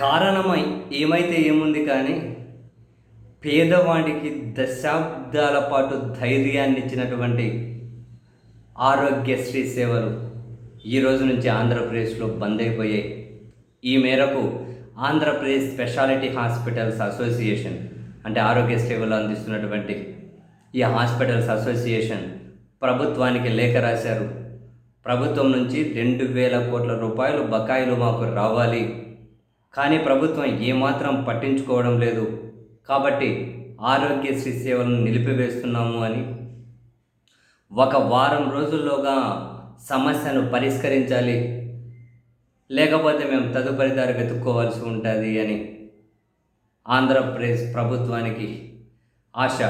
కారణమై ఏమైతే ఏముంది కానీ పేదవాడికి దశాబ్దాల పాటు ధైర్యాన్ని ఇచ్చినటువంటి ఆరోగ్యశ్రీ సేవలు ఈ రోజు నుంచి ఆంధ్రప్రదేశ్లో బంద్ అయిపోయాయి. ఈ మేరకు ఆంధ్రప్రదేశ్ స్పెషాలిటీ హాస్పిటల్స్ అసోసియేషన్ అంటే ఆరోగ్య సేవలు అందిస్తున్నటువంటి ఈ హాస్పిటల్స్ అసోసియేషన్ ప్రభుత్వానికి లేఖ రాశారు. ప్రభుత్వం నుంచి రెండు వేల కోట్ల రూపాయలు బకాయిలు మాకు రావాలి. కానీ ప్రభుత్వం ఏమాత్రం పట్టించుకోవడం లేదు. కాబట్టి ఆరోగ్యశ్రీ సేవలను నిలిపివేస్తున్నాము అని ఒక వారం రోజుల్లోగా సమస్యను పరిష్కరించాలి. లేకపోతే మేము తదుపరి దారి వెతుక్కోవాల్సి ఉంటుంది అని ఆంధ్రప్రదేశ్ ప్రభుత్వానికి ఆశ.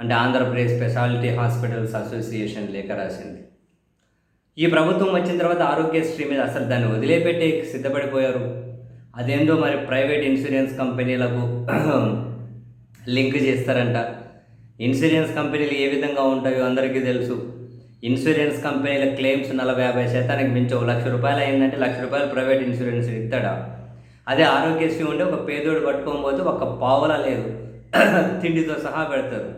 అంటే ఆంధ్రప్రదేశ్ స్పెషాలిటీ హాస్పిటల్స్ అసోసియేషన్ లేఖ రాసింది. ఈ ప్రభుత్వం వచ్చిన తర్వాత ఆరోగ్యశ్రీ మీద అసలు దాన్ని వదిలేపెట్టే సిద్ధపడిపోయారు. అదేందో మరి ప్రైవేట్ ఇన్సూరెన్స్ కంపెనీలకు లింక్ చేస్తారంట. ఇన్సూరెన్స్ కంపెనీలు ఏ విధంగా ఉంటాయో అందరికీ తెలుసు. ఇన్సూరెన్స్ కంపెనీల క్లెయిమ్స్ నలభై యాభై శాతానికి మించి ఒక లక్ష రూపాయలు అయిందంటే లక్ష రూపాయలు ప్రైవేట్ ఇన్సూరెన్స్ ఇస్తాడా? అదే ఆరోగ్యశ్రీ ఉంటే ఒక పేదోడు పట్టుకొని పోతే ఒక పావల లేదు. తిండితో సహా పెడతారు.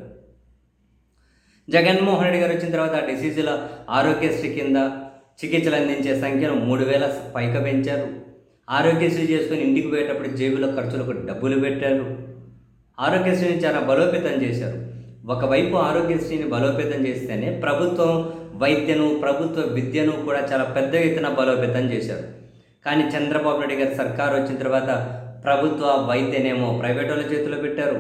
జగన్మోహన్ రెడ్డి గారు వచ్చిన తర్వాత ఆ డిసీజుల ఆరోగ్యశ్రీ కింద చికిత్సలు అందించే సంఖ్యను మూడు వేల పైక పెంచారు. ఆరోగ్యశ్రీ చేసుకొని ఇంటికి పోయేటప్పుడు జేబులో ఖర్చులకు డబ్బులు పెట్టారు. ఆరోగ్యశ్రీని చాలా బలోపేతం చేశారు. ఒకవైపు ఆరోగ్యశ్రీని బలోపేతం చేస్తేనే ప్రభుత్వం వైద్యను ప్రభుత్వ విద్యను కూడా చాలా పెద్ద ఎత్తున బలోపేతం చేశారు. కానీ చంద్రబాబు నాయుడు గారి సర్కారు వచ్చిన తర్వాత ప్రభుత్వ వైద్యనేమో ప్రైవేట్ వాళ్ళ చేతిలో పెట్టారు.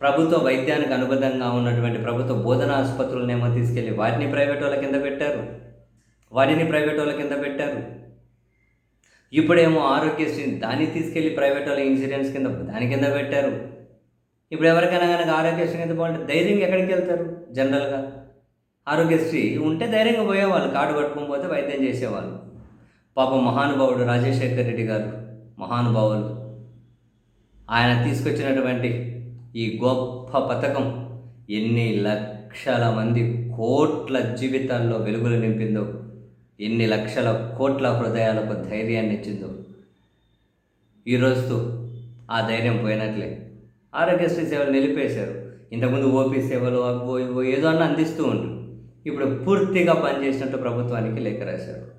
ప్రభుత్వ వైద్యానికి అనుబంధంగా ఉన్నటువంటి ప్రభుత్వ బోధన ఆసుపత్రులనేమో తీసుకెళ్ళి వాటిని ప్రైవేట్ వాళ్ళ కింద పెట్టారు. వాటిని ప్రైవేట్ వాళ్ళ కింద పెట్టారు. ఇప్పుడేమో ఆరోగ్యశ్రీ దాన్ని తీసుకెళ్ళి ప్రైవేట్ వాళ్ళ ఇన్సూరెన్స్ కింద దాని కింద పెట్టారు. ఇప్పుడు ఎవరికైనా కనుక ఆరోగ్యశ్రీ కింద బాగుంటే ధైర్యంగా ఎక్కడికి వెళ్తారు? జనరల్గా. ఆరోగ్యశ్రీ ఉంటే ధైర్యంగా పోయేవాళ్ళు కార్డు పట్టుకొని పోతే వైద్యం చేసేవాళ్ళు. పాపం మహానుభావుడు రాజశేఖర్ రెడ్డి గారు మహానుభావులు. ఆయన తీసుకొచ్చినటువంటి ఈ గొప్ప పథకం ఎన్ని లక్షల మంది కోట్ల జీవితాల్లో వెలుగులు నింపిందో ఎన్ని లక్షల కోట్ల హృదయాలకు ధైర్యాన్ని ఇచ్చిందో. ఈరోజు ఆ ధైర్యం పోయినట్లే. ఆరోగ్యశ్రీ సేవలు నిలిపేశారు. ఇంతకుముందు ఓపీ సేవలు అవ్వో ఇవో ఏదో అన్న అందిస్తూ ఉంటారు ఇప్పుడు పూర్తిగా పనిచేసినట్టు ప్రభుత్వానికి లేఖ రాశారు.